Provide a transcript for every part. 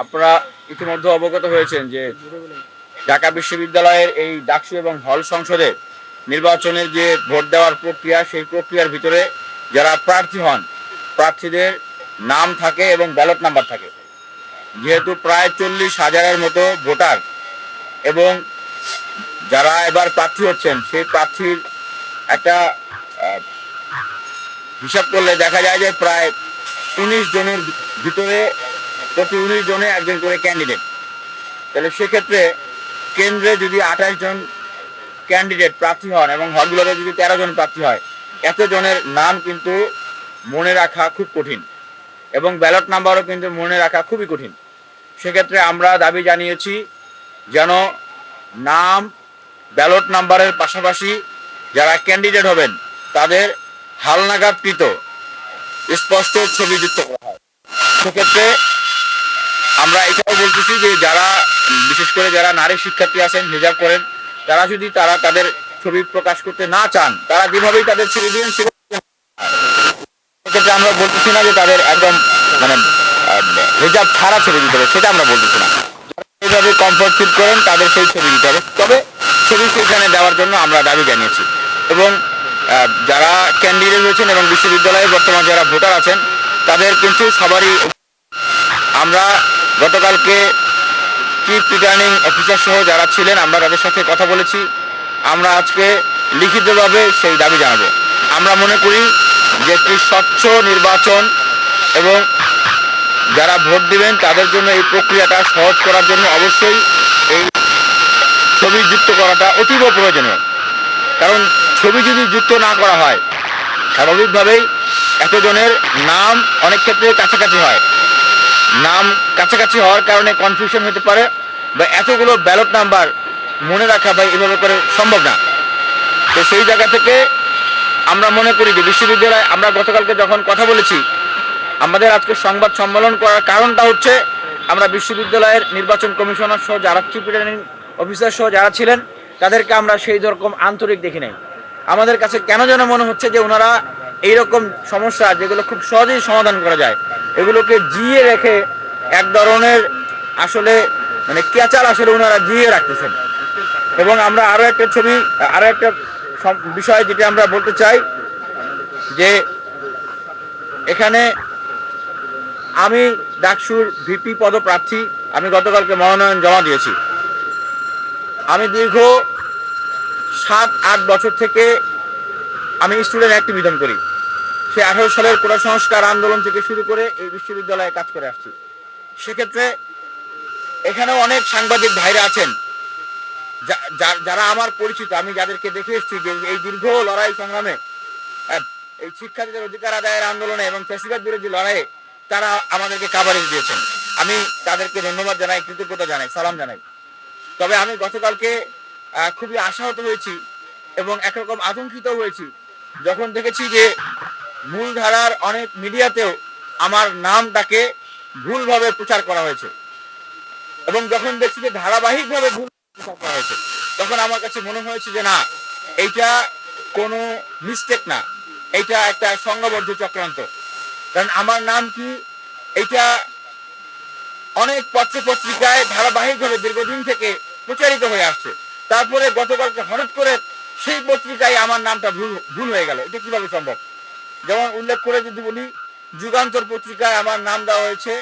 আপনারা ইতিমধ্যে অবগত হয়েছেন যে ঢাকা বিশ্ববিদ্যালয়ের এই ডাকসু এবং হল সংসদে নির্বাচনের যে ভোট দেওয়ার প্রক্রিয়া, সেই প্রক্রিয়ার ভিতরে যারা প্রার্থী হন, প্রার্থীদের নাম থাকে এবং ব্যালট নাম্বার থাকে। যেহেতু প্রায় চল্লিশ হাজারের মতো ভোটার এবং যারা এবার প্রার্থী হচ্ছেন, সেই প্রার্থীর একটা হিসাব করলে দেখা যায় যে প্রায় উনিশ জনের ভিতরে প্রতি উনিশ জনে একজন করে ক্যান্ডিডেট তাহলে সেক্ষেত্রে কেন্দ্রে যদি আঠাশ জন ক্যান্ডিডেট প্রার্থী হন এবং হলগুলোতে যদি তেরো জন প্রার্থী হয় এত জনের নাম কিন্তু মনে রাখা খুব কঠিন এবং ব্যালট নাম্বারও কিন্তু মনে রাখা খুবই কঠিন। সেক্ষেত্রে আমরা দাবি জানিয়েছি যেন নাম ব্যালট নাম্বারের পাশাপাশি যারা ক্যান্ডিডেট হবেন, তাদের হালনাগাদকৃত স্পষ্ট ছবি যুক্ত করা হয়। সেক্ষেত্রে আমরা এটাও বলতেছি যে যারা, বিশেষ করে যারা নারী শিক্ষার্থী আছেন, হিজাব করেন, তারা যদি তারা তাদের ছবি প্রকাশ করতে না চান, তারা যেভাবেই তাদের ছবি দিন সেক্ষেত্রে আমরা বলতেছি না যে তাদের একদম মানে হিজাব ছাড়া ছবি দিতে হবে, সেটা আমরা বলতেছি না। এইভাবে কমফোর্ট ফিল করেন, তাদের সেই ছবি দিতে হবে। তবে ছবি সেখানে দেওয়ার জন্য আমরা দাবি জানিয়েছি। এবং যারা ক্যান্ডিডেট হয়েছেন এবং বিশ্ববিদ্যালয়ে বর্তমান যারা ভোটার আছেন, তাদের কিন্তু সবারই আমরা গতকালকে চিফ রিটার্নিং অফিসার সহ যারা ছিলেন, আমরা তাদের সাথে কথা বলেছি। আমরা আজকে লিখিতভাবে সেই দাবি জানাব। আমরা মনে করি যে একটি স্বচ্ছ নির্বাচন এবং যারা ভোট দিবেন, তাদের জন্য এই প্রক্রিয়াটা সহজ করার জন্য অবশ্যই এই ছবি যুক্ত করাটা অতীব প্রয়োজনীয়। কারণ ছবি যদি যুক্ত না করা হয়, স্বাভাবিকভাবেই এতজনের নাম অনেক ক্ষেত্রে কাছাকাছি হয়। নাম কাছাকাছি হওয়ার কারণে কনফিউশন হতে পারে। বা এতগুলো ব্যালট নাম্বার মনে রাখা বা এভাবে করে সম্ভব না। তো সেই জায়গা থেকে আমরা মনে করি যে বিশ্ববিদ্যালয় আমরা গতকালকে যখন কথা বলেছি, আমাদের আজকে সংবাদ সম্মেলন করার কারণটা হচ্ছে আমরা বিশ্ববিদ্যালয়ের নির্বাচন কমিশনার সহ যারা চিফ রিটার্নিং অফিসার সহ যারা ছিলেন, তাদেরকে আমরা সেই রকম আন্তরিক দেখি নাই। আমাদের কাছে কেন যেন মনে হচ্ছে যে ওনারা এইরকম সমস্যা যেগুলো খুব সহজেই সমাধান করা যায়, এগুলোকে জিয়ে রেখে এক ধরনের আসলে মানে কেচাল আসলে ওনারা জিয়ে রাখতেছেন। এবং আমরা আরও একটা ছবি, আরও একটা বিষয় যেটা আমরা বলতে চাই যে এখানে আমি ডাকসুর ভিপি পদপ্রার্থী, আমি গতকালকে মনোনয়ন জমা দিয়েছি। আমি দীর্ঘ সাত আট বছর থেকে আমি স্টুডেন্ট অ্যাক্টিভিজম করি। সে আঠারো সালের কোটা সংস্কার আন্দোলন থেকে শুরু করে এই বিশ্ববিদ্যালয়ে কাজ করে আসছি। সেক্ষেত্রে এখানেও অনেক সাংবাদিক ভাইরা আছেন। যারা আমার পরিচিত, আমি যাদেরকে দেখে এসেছি যে এই দীর্ঘ লড়াই সংগ্রামে এই শিক্ষার্থীদের অধিকার আদায়ের আন্দোলনে এবং ফ্যাসিবাদ বিরোধী লড়াইয়ে তারা আমাদেরকে কাভারেজ দিয়েছেন। আমি তাদেরকে ধন্যবাদ জানাই, কৃতজ্ঞতা জানাই, সালাম জানাই। তবে আমি গতকালকে খুবই আশাহত হয়েছি এবং একরকম আতঙ্কিত হয়েছি। যখন দেখেছি যে মূলধারার অনেক মিডিয়াতেও আমার নামটাকে ভুলভাবে প্রচার করা হয়েছে। এবং যখন দেখছি যে ধারাবাহিকভাবে ভুল প্রচার করা হয়েছে, তখন আমার কাছে মনে হয়েছে যে না, এইটা কোনো মিস্টেক না। এইটা একটা সংঘবদ্ধ চক্রান্ত। কারণ আমার নাম কি, এইটা অনেক পত্র পত্রিকায় ধারাবাহিকভাবে দীর্ঘদিন থেকে প্রচারিত হয়ে আসছে। তারপরে গতকালকে হঠাৎ করে সেই পত্রিকায় আমার নামটা ভুল ভুল হয়ে গেল। এটা কীভাবে সম্ভব? যেমন উল্লেখ করে যদি বলি, যুগান্তর পত্রিকায় আমার নাম দেওয়া হয়েছে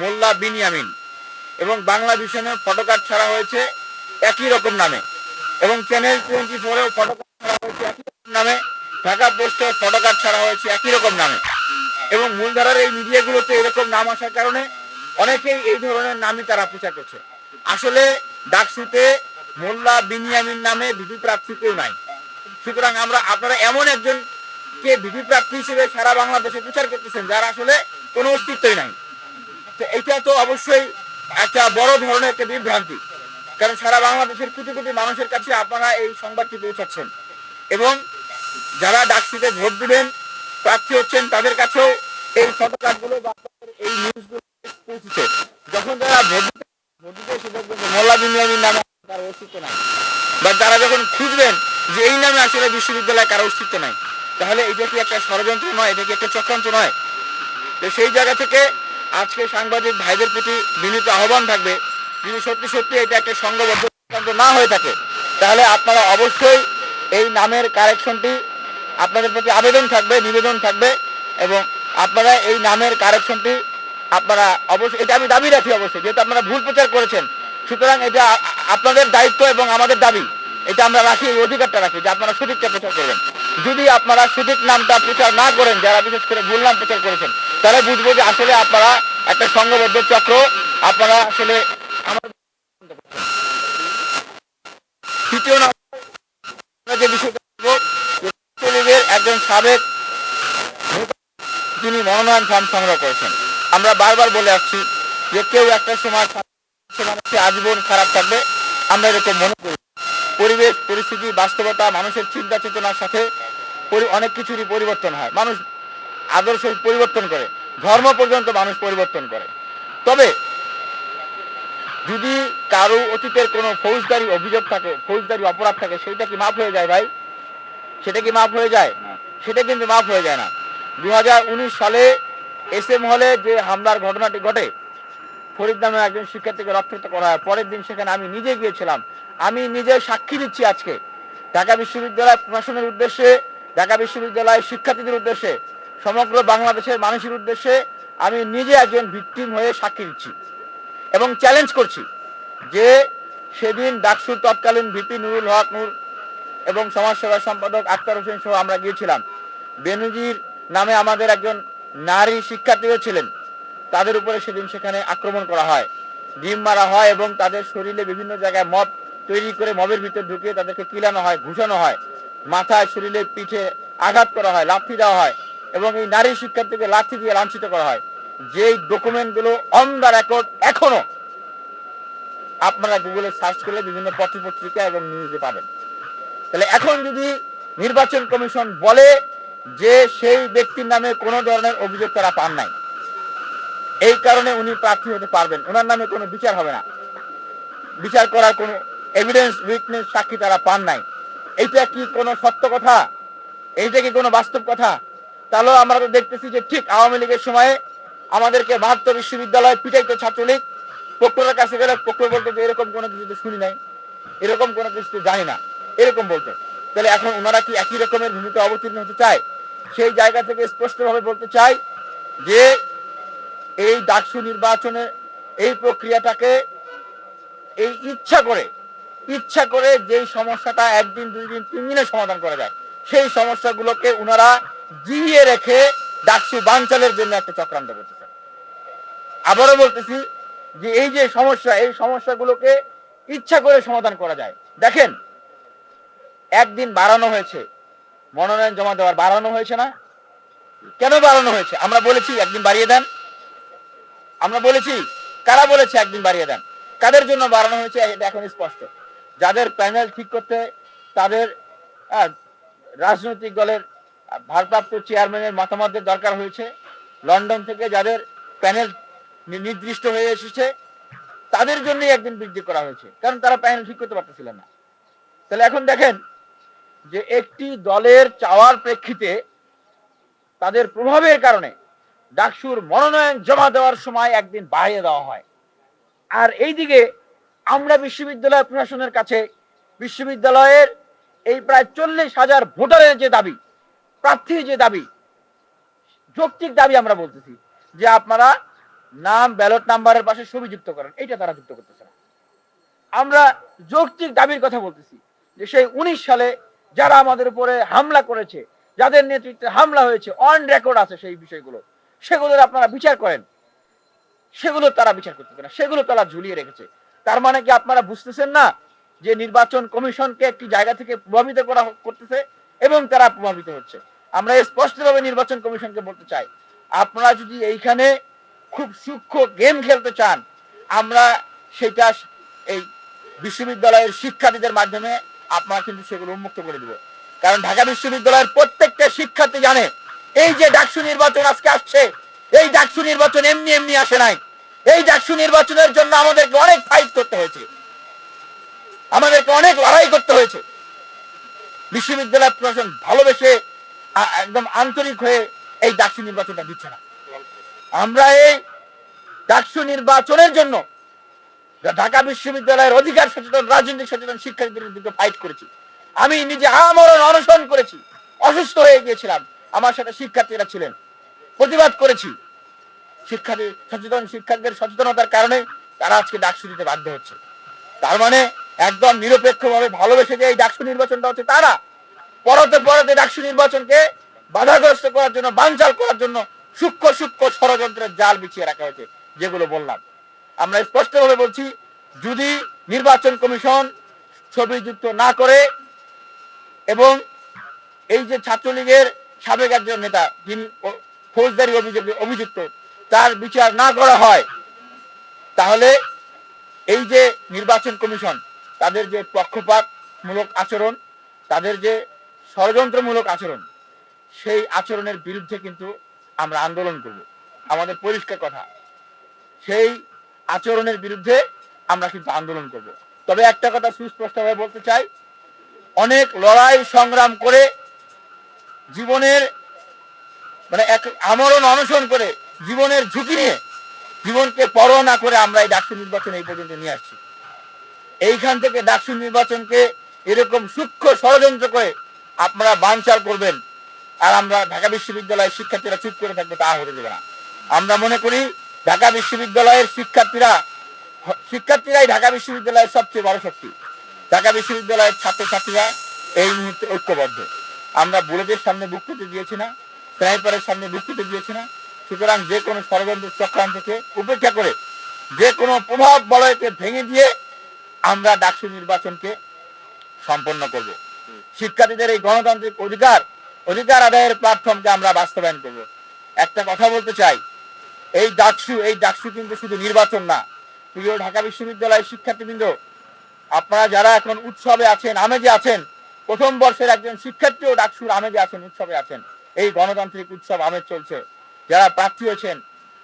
মোল্লা বিনিয়ামিন এবং বাংলা ভিশনে ফটোকার্ড ছাড়া হয়েছে একই রকম নামে এবং চ্যানেল টোয়েন্টি ফোরেও ফটোকার্ড ছাড়া হয়েছে একই রকম নামে, ঢাকা পোস্টেও ফটোকার্ড ছাড়া হয়েছে একই রকম নামে এবং মূলধারার এই মিডিয়াগুলোতে এরকম নাম আসার কারণে অনেকেই এই ধরনের নামই তারা প্রচার করছে। আসলে ডাকসুতে মোল্লা বিনিয়ামিন নামে ভিপি প্রার্থী কেউ নাই। সুতরাং আমরা, আপনারা এমন একজন কে ভিপি প্রার্থী হিসেবে সারা বাংলাদেশে প্রচার করতেছেন, যার আসলে কোনো অস্তিত্বই নাই। তো এইটা তো অবশ্যই একটা বড় ধরনের একটা বিভ্রান্তি। কারণ সারা বাংলাদেশের কোটি কোটি মানুষের কাছে আপনারা এই সংবাদটি পৌঁছাচ্ছেন। এবং যারা ডাকসিতে ভোট দিবেন, প্রার্থী হচ্ছেন, তাদের কাছেও এই ফটোকার্ডগুলো বা এই নিউজগুলো পৌঁছেছে। যখন তারা ভোট দিতে ভোট দিতে এসে দেখবেন মোল্লা নামে তার অস্তিত্ব নাই। বা তারা যখন খুঁজবেন যে এই নামে আসলে বিশ্ববিদ্যালয়ে কারও অস্তিত্ব নাই। তাহলে এটা কি একটা ষড়যন্ত্র নয়? এটা কি একটা চক্রান্ত নয়? তো সেই জায়গা থেকে আজকে সাংবাদিক ভাইদের প্রতি বিনীত আহ্বান থাকবে যদি সত্যি সত্যি এটা একটা সংঘবদ্ধ সিদ্ধান্ত না হয়ে থাকে, তাহলে আপনারা অবশ্যই এই নামের কারেকশনটি আপনাদের প্রতি আবেদন থাকবে, নিবেদন থাকবে এবং আপনারা এই নামের কারেকশনটি আপনারা অবশ্যই, এটা আমি দাবি রাখি অবশ্যই, যেহেতু আপনারা ভুল প্রচার করেছেন, সুতরাং এটা আপনাদের দায়িত্ব এবং আমাদের দাবি, এটা আমরা রাখি, এই অধিকারটা রাখি যে আপনারা সঠিকটা প্রচার করবেন। যদি আপনারা সঠিক নামটা প্রচার না করেন, যারা বিশেষ করে ভুল নাম প্রচার করেছেন তাহলে বুঝব যে আসলে আপনারা একটা সংঘবদ্ধ চক্র, আপনারা আসলে আমার তৃতীয় যে বিষয়টা একজন সাবেক তিনি মনোনয়ন ফর্ম সংগ্রহ করেছেন। আমরা বারবার বলে আসছি যে কেউ একটা সময় সে আজীবন খারাপ থাকবে। আমরা এরকম মনে করি। পরিবেশ, পরিস্থিতি, বাস্তবতা, মানুষের চিন্তা চেতনার সাথে অনেক কিছুরই পরিবর্তন হয়। মানুষ আদর্শ পরিবর্তন করে। ধর্ম পর্যন্ত মানুষ পরিবর্তন করে। তবে যদি কারও অতীতের কোনো ফৌজদারি অভিযোগ থাকে ফৌজদারি অপরাধ থাকে সেটা কি মাফ হয়ে যায় ভাই? সেটা কি মাফ হয়ে যায়? সেটা কিন্তু মাফ হয়ে যায় না। দু হাজার উনিশ সালে এস এম হলে যে হামলার ঘটনাটি ঘটে ফরিদ নামে একজন শিক্ষার্থীকে রক্ষিত করা হয়। পরের দিন সেখানে আমি নিজে গিয়েছিলাম। আমি নিজে সাক্ষী দিচ্ছি আজকে। ঢাকা বিশ্ববিদ্যালয় প্রশাসনের উদ্দেশ্যে ঢাকা বিশ্ববিদ্যালয়ের শিক্ষার্থীদের উদ্দেশ্যে, সমগ্র বাংলাদেশের মানুষের উদ্দেশ্যে আমি নিজে একজন ভিকটিম হয়ে সাক্ষী দিচ্ছি এবং চ্যালেঞ্জ করছি যে সেদিন ডাকসুর তৎকালীন ভিপি নুরুল হক নূর এবং সমাজসেবা সম্পাদক আক্তার হোসেন সহ আমরা গিয়েছিলাম। বেনুজির নামে আমাদের একজন নারী শিক্ষার্থীও ছিলেন। তাদের উপরে সেদিন সেখানে আক্রমণ করা হয়, ডিম মারা হয় এবং তাদের শরীরে বিভিন্ন জায়গায় মদ তৈরি করে মবের ভিতর ঢুকিয়ে তাদেরকে কিলানো হয়, ঘুষানো হয়। মাথায়, শরীরে, পিঠে আঘাত করা হয়, লাথি দেওয়া হয় এবং এই নারী শিক্ষার্থীকে লাথি দিয়ে লাঞ্ছিত করা হয়। যেই ডকুমেন্টগুলো অন দ্য রেকর্ড এখনও আপনারা গুগলে সার্চ করলে বিভিন্ন পত্র পত্রিকা এবং নিউজে পাবেন। তাহলে এখন যদি নির্বাচন কমিশন বলে যে সেই ব্যক্তির নামে কোনো ধরনের অভিযোগ তারা পান নাই, এই কারণে উনি প্রার্থী হতে পারবেন ওনার নামে কোনো বিচার হবে না। বিচার করার কোনো এভিডেন্স উইটনেস সাক্ষী তারা পান নাই। এইটা কি কোনো সত্য কথা? এইটা কি কোনো বাস্তব কথা? তাহলেও আমরা তো দেখতেছি যে ঠিক আওয়ামী লীগের সময়ে আমাদেরকে মাহাত্ম বিশ্ববিদ্যালয় পিটাইতো ছাত্রলীগ। প্রক্টরের কাছে গেলে প্রক্টর বলতো যে এরকম কোনো কিছু শুনি নাই। এরকম কোনো কিছু জানি না। এরকম বলতো। তাহলে এখন ওনারা কি একই রকমের ভূমিকা অবতীর্ণ হতে চায়? সেই জায়গা থেকে স্পষ্টভাবে বলতে চাই যে এই ডাকসু নির্বাচনে এই প্রক্রিয়াটাকে এই ইচ্ছা করে ইচ্ছা করে যেই সমস্যাটা একদিন, দুই দিন, তিন দিনে সমাধান করা যায়, সেই সমস্যাগুলোকে ওনারা জিইয়ে রেখে ডাকসু বানচালের জন্য একটা চক্রান্ত করতেছে। আবারও বলতেছি যে এই যে সমস্যা, এই সমস্যাগুলোকে ইচ্ছা করে সমাধান করা যায়। দেখেন, একদিন বাড়ানো হয়েছে, মনোনয়ন জমা দেওয়ার বাড়ানো হয়েছে না? কেন বাড়ানো হয়েছে? আমরা বলেছি একদিন বাড়িয়ে দেন। আমরা বলেছি, কারা বলেছে একদিন বাড়িয়ে দেন? কাদের জন্য বাড়ানো হয়েছে? এটা এখন স্পষ্ট। যাদের প্যানেল ঠিক করতে, তাদের রাজনৈতিক দলের ভারপ্রাপ্ত চেয়ারম্যানের মতামতের দরকার হয়েছে। লন্ডন থেকে যাদের প্যানেল নির্দিষ্ট হয়ে এসেছে, তাদের জন্যই একদিন বৃদ্ধি করা হয়েছে, কারণ তারা প্যানেল ঠিক করতে পারতেছিলেন না। তাহলে এখন দেখেন যে একটি দলের চাওয়ার প্রেক্ষিতে তাদের প্রভাবের কারণে ডাকসুর মনোনয়ন জমা দেওয়ার সময় একদিন বাড়িয়ে দেওয়া হয়। আর এইদিকে আমরা বিশ্ববিদ্যালয় প্রশাসনের কাছে বিশ্ববিদ্যালয়ের এই প্রায় চল্লিশ হাজার ভোটারের যে দাবি, প্রার্থীর যে দাবি, যৌক্তিক দাবি আমরা বলতেছি যে আপনারা নাম, ব্যালট নাম্বারের পাশে ছবি যুক্ত করেন, এইটা তারা যুক্ত করতেছে না। আমরা যৌক্তিক দাবির কথা বলতেছি যে সেই উনিশ সালে যারা আমাদের উপরে হামলা করেছে, যাদের নেতৃত্বে হামলা হয়েছে অন রেকর্ড আছে সেই বিষয়গুলো, সেগুলোর আপনারা বিচার করেন। সেগুলো তারা বিচার করতেছে না, সেগুলো তারা ঝুলিয়ে রেখেছে। তার মানে কি আপনারা বুঝতেছেন না যে নির্বাচন কমিশনকে একটি জায়গা থেকে প্রভাবিত করা করতেছে এবং তারা প্রভাবিত হচ্ছে? আমরা স্পষ্টভাবে নির্বাচন কমিশনকে বলতে চাই, আপনারা যদি এইখানে খুব সূক্ষ্ম গেম খেলতে চান, আমরা সেটা এই বিশ্ববিদ্যালয়ের শিক্ষার্থীদের মাধ্যমে আপনারা কিন্তু সেগুলো উন্মুক্ত করে দিব। কারণ ঢাকা বিশ্ববিদ্যালয়ের প্রত্যেকটা শিক্ষার্থী জানে, এই যে ডাকসু নির্বাচন আজকে আসছে, এই ডাকসু নির্বাচন এমনি এমনি আসে নাই। এই ডাকসু নির্বাচনের জন্য আমাদেরকে অনেক ফাইট করতে হয়েছে। আমাদেরকে অনেক লড়াই করতে হয়েছে। বিশ্ববিদ্যালয় প্রশাসন ভালোবেসে একদম আন্তরিক হয়ে এই ডাকসু নির্বাচনটা দিচ্ছে না। আমরা এই ডাকসু নির্বাচনের জন্য ঢাকা বিশ্ববিদ্যালয়ের অধিকার সচেতন, রাজনৈতিক সচেতন শিক্ষার্থীদের দিকে ফাইট করেছি। আমি নিজে আমরণ, অনশন করেছি। অসুস্থ হয়ে গিয়েছিলাম। আমার সাথে শিক্ষার্থীরা ছিলেন। প্রতিবাদ করেছি। শিক্ষার্থী সচেতন শিক্ষার্থীদের সচেতনতার কারণে তারা আজকে ডাকসু দিতে বাধ্য হচ্ছে। তার মানে একদম নিরপেক্ষভাবে ভালোবেসে যে এই ডাকসু নির্বাচনটা হচ্ছে তারা, পরতে পরতে ডাকসু নির্বাচনকে বাধাগ্রস্ত করার জন্য, বানচাল করার জন্য সূক্ষ্ম সূক্ষ্ম ষড়যন্ত্রের জাল বিছিয়ে রাখা হয়েছে, যেগুলো বললাম। আমরা স্পষ্টভাবে বলছি, যদি নির্বাচন কমিশন ছবি যুক্ত না করে এবং এই যে ছাত্রলীগের সাবেক একজন নেতা, যিনি ফৌজদারি অভিযোগে অভিযুক্ত তার বিচার না করা হয়, তাহলে এই যে নির্বাচন কমিশন, তাদের যে পক্ষপাতমূলক আচরণ, তাদের যে ষড়যন্ত্রমূলক আচরণ, সেই আচরণের বিরুদ্ধে কিন্তু আমরা আন্দোলন করব। আমাদের পরিষ্কার কথা, সেই আচরণের বিরুদ্ধে আমরা কিন্তু আন্দোলন করব। তবে একটা কথা সুস্পষ্টভাবে বলতে চাই, অনেক লড়াই সংগ্রাম করে জীবনের মানে এক আমরণ অনশন করে জীবনের ঝুঁকি নিয়ে জীবনকে পরোয়া না করে আমরা এই ডাকসু নির্বাচন এই পর্যন্ত নিয়ে আসছি। এইখান থেকে ডাকসু নির্বাচনকে এরকম সূক্ষ্ম ষড়যন্ত্র করে আপনারা বানচাল করবেন আর আমরা ঢাকা বিশ্ববিদ্যালয়ের শিক্ষার্থীরা চুপ করে থাকবে তা হতে দেবে না। আমরা মনে করি ঢাকা বিশ্ববিদ্যালয়ের শিক্ষার্থীরা শিক্ষার্থীরাই ঢাকা বিশ্ববিদ্যালয়ের সবচেয়ে বড় শক্তি। ঢাকা বিশ্ববিদ্যালয়ের ছাত্রছাত্রীরা এই মুহূর্তে ঐক্যবদ্ধ। আমরা বুলেটের সামনে বুক দিয়েছি না, স্নাইপারের সামনে বুক দিয়েছি না সুতরাং যে কোনো ষড়যন্ত্র চক্রান্তকে উপেক্ষা করে যে কোনো প্রভাব বলয়কে ভেঙে দিয়ে আমরা ডাকসু নির্বাচনকে সম্পন্ন করব। শিক্ষার্থীদের এই গণতান্ত্রিক অধিকার অধিকার আদায়ের প্ল্যাটফর্মকে আমরা বাস্তবায়ন করব। একটা কথা বলতে চাই এই ডাকসু এই ডাকসু কিন্তু শুধু নির্বাচন না প্রিয় ঢাকা বিশ্ববিদ্যালয়ের শিক্ষার্থীবৃন্দ আপনারা যারা এখন উৎসবে আছেন আমেজে আছেন প্রথম বর্ষের একজন শিক্ষার্থীও ডাকসুর আমেজে আছেন উৎসবে আছেন। এই গণতান্ত্রিক উৎসব আমেজ চলছে। যারা প্রার্থী হয়েছেন,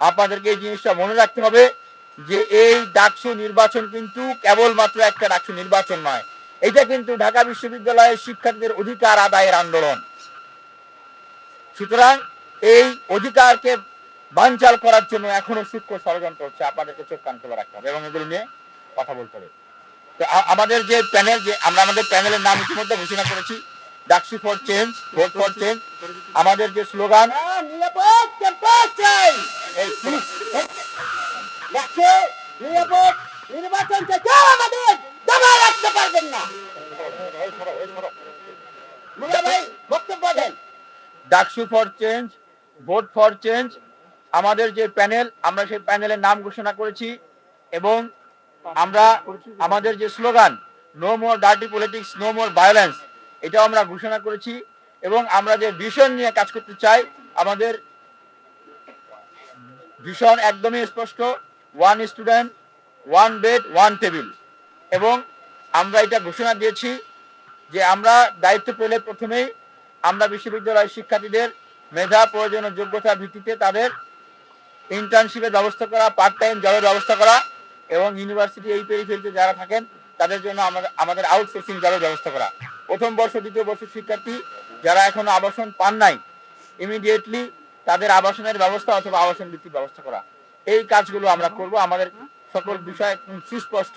আপনাদেরকে এই জিনিসটা মনে রাখতে হবে যে এই ডাকসু নির্বাচন কিন্তু কেবলমাত্র একটা ডাকসু নির্বাচন নয়। এটা কিন্তু ঢাকা বিশ্ববিদ্যালয়ের শিক্ষার্থীদের অধিকার আদায়ের আন্দোলন। সুতরাং এই অধিকারকে বানচাল করার জন্য এখনও সূক্ষ্ম ষড়যন্ত্র হচ্ছে। আপনাদেরকে চোখ কান খোলা রাখতে হবে এবং এগুলো নিয়ে কথা বলতে হবে। তো আমাদের যে প্যানেল, যে আমরা আমাদের প্যানেলের নাম ইতিমধ্যে ঘোষণা করেছি DUCSU for change vote for change আমাদের যে স্লোগান নিরাপদ রাখতে পারবেন না। DUCSU for change vote for change আমাদের যে প্যানেল আমরা সেই প্যানেলের নাম ঘোষণা করেছি এবং আমরা আমাদের যে slogan no more dirty politics no more violence এটাও আমরা ঘোষণা করেছি এবং আমরা যে ভিশন নিয়ে কাজ করতে চাই, আমাদের ভিশন একদমই স্পষ্ট one student one bed one table এবং আমরা এটা ঘোষণা দিয়েছি যে আমরা দায়িত্ব পেলে প্রথমেই আমরা বিশ্ববিদ্যালয়ের শিক্ষার্থীদের মেধা, প্রয়োজন ও যোগ্যতার ভিত্তিতে তাদের ইন্টার্নশিপের ব্যবস্থা করা পার্ট টাইম জবের ব্যবস্থা করা এবং ইউনিভার্সিটি এই পেরিফেরিতে যারা থাকেন তাদের জন্য আমাদের আউটসোর্সিং যাবে ব্যবস্থা করা। প্রথম বর্ষ, দ্বিতীয় বর্ষের শিক্ষার্থী যারা এখনও আবাসন পান নাই ইমিডিয়েটলি তাদের আবাসনের ব্যবস্থা অথবা আবাসন বৃত্তির ব্যবস্থা করা। এই কাজগুলো আমরা করব। আমাদের সকল বিষয় সুস্পষ্ট।